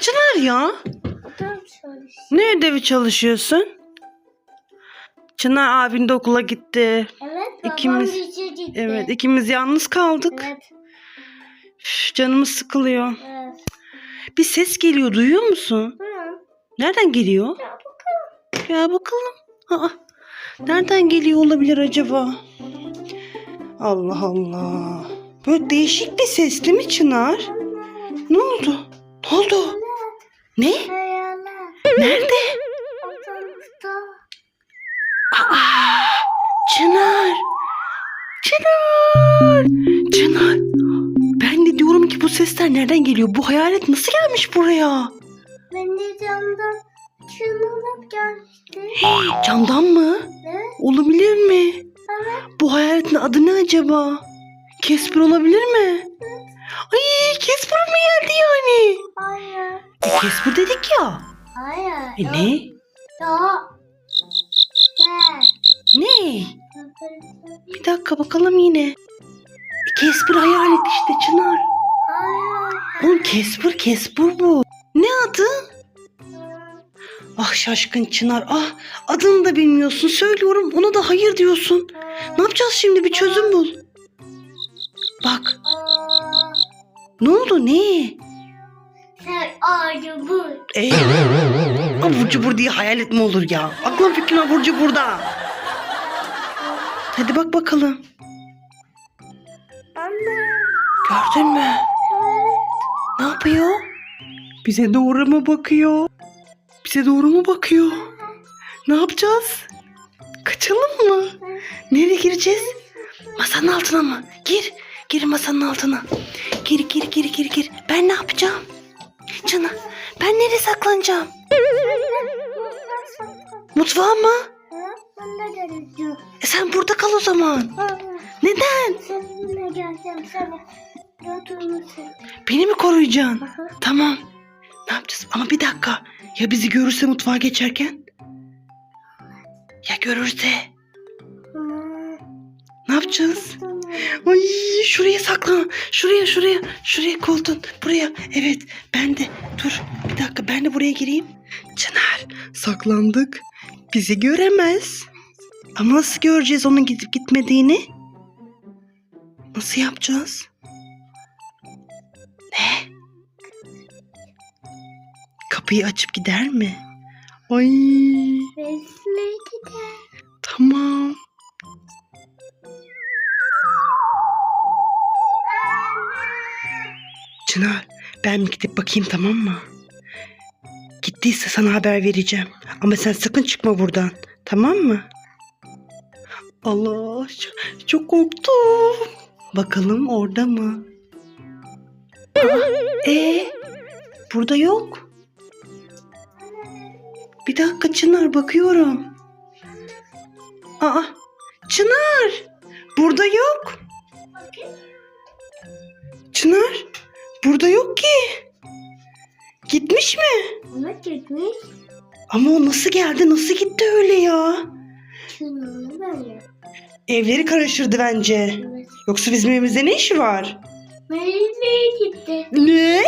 Çınar ya. Ne ödevi çalışıyorsun? Çınar abin de okula gitti. Evet İkimiz- bizi gitti. Evet ikimiz yalnız kaldık. Evet. Üf, canımız sıkılıyor. Evet. Bir ses geliyor duyuyor musun? Hı. Nereden geliyor? Ya bakalım. Gel bakalım. Aa, nereden geliyor olabilir acaba? Allah Allah. Böyle değişik bir ses değil mi Çınar? Ne oldu? Ne oldu? Ne? Nerede? Aa, Çınar. Çınar. Çınar. Ben de diyorum ki bu sesler nereden geliyor? Bu hayalet nasıl gelmiş buraya? Ben de camdan çığlık gelmişti. Hey, camdan mı? Ne? Olabilir mi? Evet. Bu hayaletin adı ne acaba? Kesper olabilir mi? Ay Kesper mi geldi yani? Hayır. E, Kesper dedik ya. Hayır. E ne? Ya. Ne? Bir dakika bakalım yine. Kesper hayalet işte Çınar. Hayır. Oğlum Kesper Kesper bu. Ne adı? Ah şaşkın Çınar ah adını da bilmiyorsun söylüyorum ona da hayır diyorsun. Ne yapacağız şimdi bir çözüm bul. Bak ne oldu ne? Sen ağacı bu. Ee, abur cubur diye hayalet mi olur ya? Aklım fikrim abur cuburda. Hadi bak bakalım. Anne. Gördün mü? Ne yapıyor? Bize doğru mu bakıyor? Bize doğru mu bakıyor? Ne yapacağız? Kaçalım mı? Nereye gireceğiz? Masanın altına mı? Gir. Gir masanın altına. Gir gir gir gir gir. Ben ne yapacağım? Canım ben nereye saklanacağım? Mutfağa mı? E sen burada kal o zaman. Neden? Seninle geleceğim sana. Beni mi koruyacaksın? Tamam. Yapacağız? Ama bir dakika. Ya bizi görürse mutfağa geçerken? Ya görürse? Ne yapacağız? Ay şuraya saklan. Şuraya şuraya. Şuraya koltuğun. Buraya. Evet ben de. Dur bir dakika ben de buraya gireyim. Çınar saklandık. Bizi göremez. Ama nasıl göreceğiz onun gidip gitmediğini? Nasıl yapacağız? Kapıyı açıp gider mi? Ay Besle gider. tamam. Çınar ben bir gidip bakayım tamam mı? Gittiyse sana haber vereceğim. Ama sen sakın çıkma buradan. Tamam mı? Allah çok, korktum. Bakalım orada mı? Aa, e burada yok. Bir dakika Çınar bakıyorum. Aa Çınar burada yok. Çınar burada yok ki. Gitmiş mi? Ona gitmiş. Ama o nasıl geldi nasıl gitti öyle ya? Böyle. Evleri karıştırdı bence. Evet. Yoksa bizim evimizde ne işi var? Besle gitti. Ne?